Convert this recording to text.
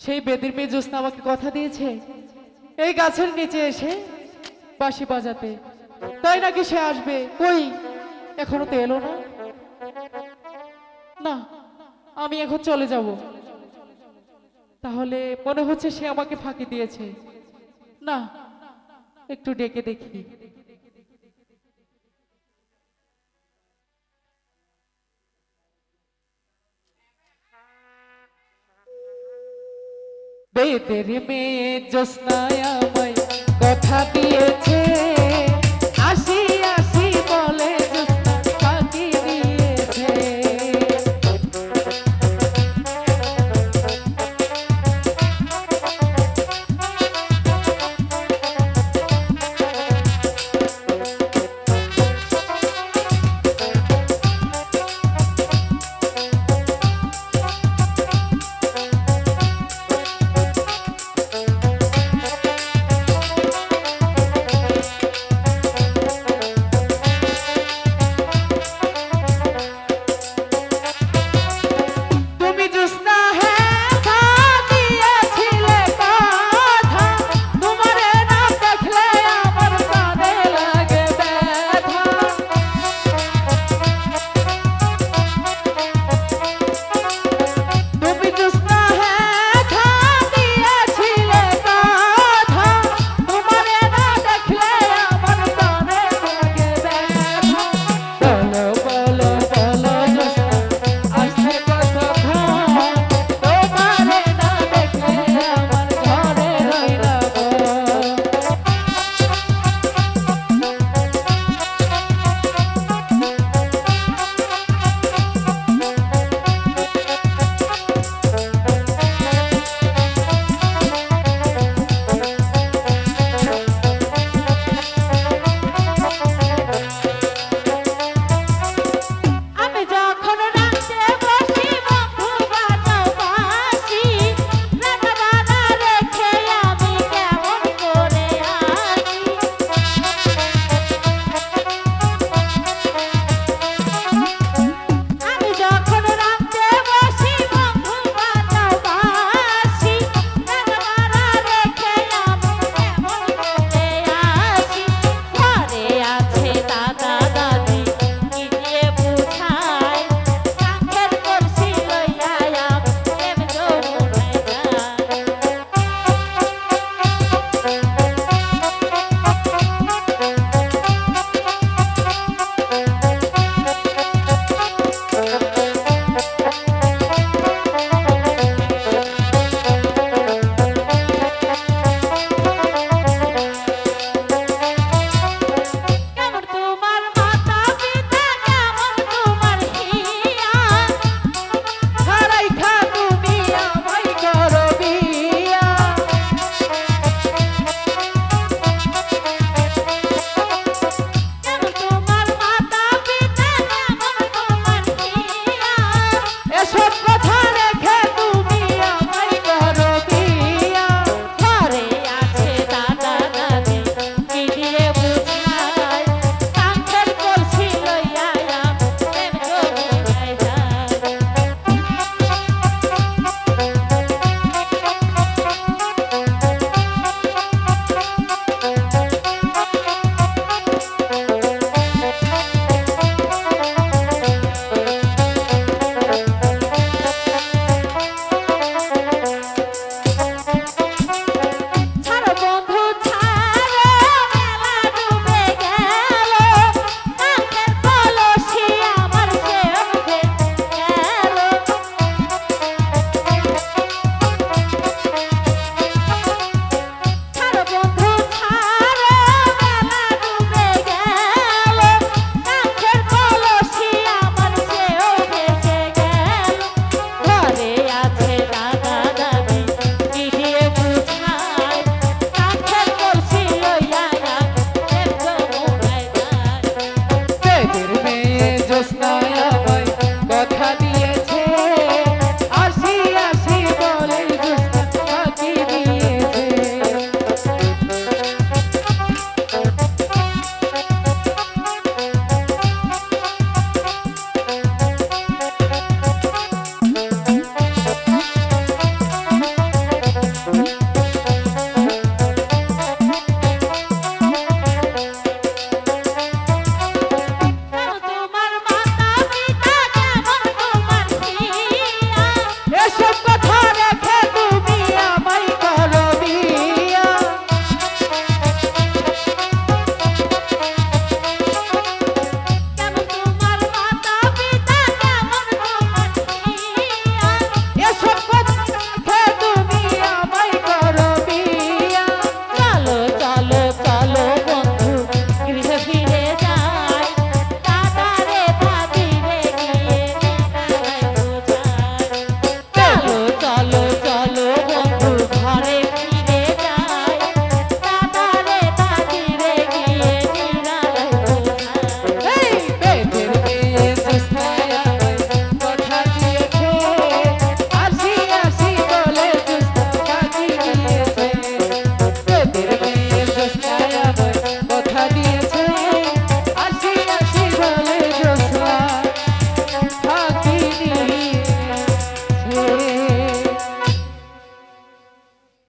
সেই বেদির মেয়ে জ্যোৎস্না আমাকে কথা দিয়েছে, এই গাছের নিচে এসে বাঁশি বাজাতে। তাই নাকি সে আসবে? কই? এখনও তো এলো না। না, আমি এখন চলে যাব। তাহলে মনে হচ্ছে সে আমাকে ফাঁকি দিয়েছে। না, একটু ডেকে দেখি। বেদের মেয়ে জ্যোৎস্নায় আমায় কথা দিয়েছে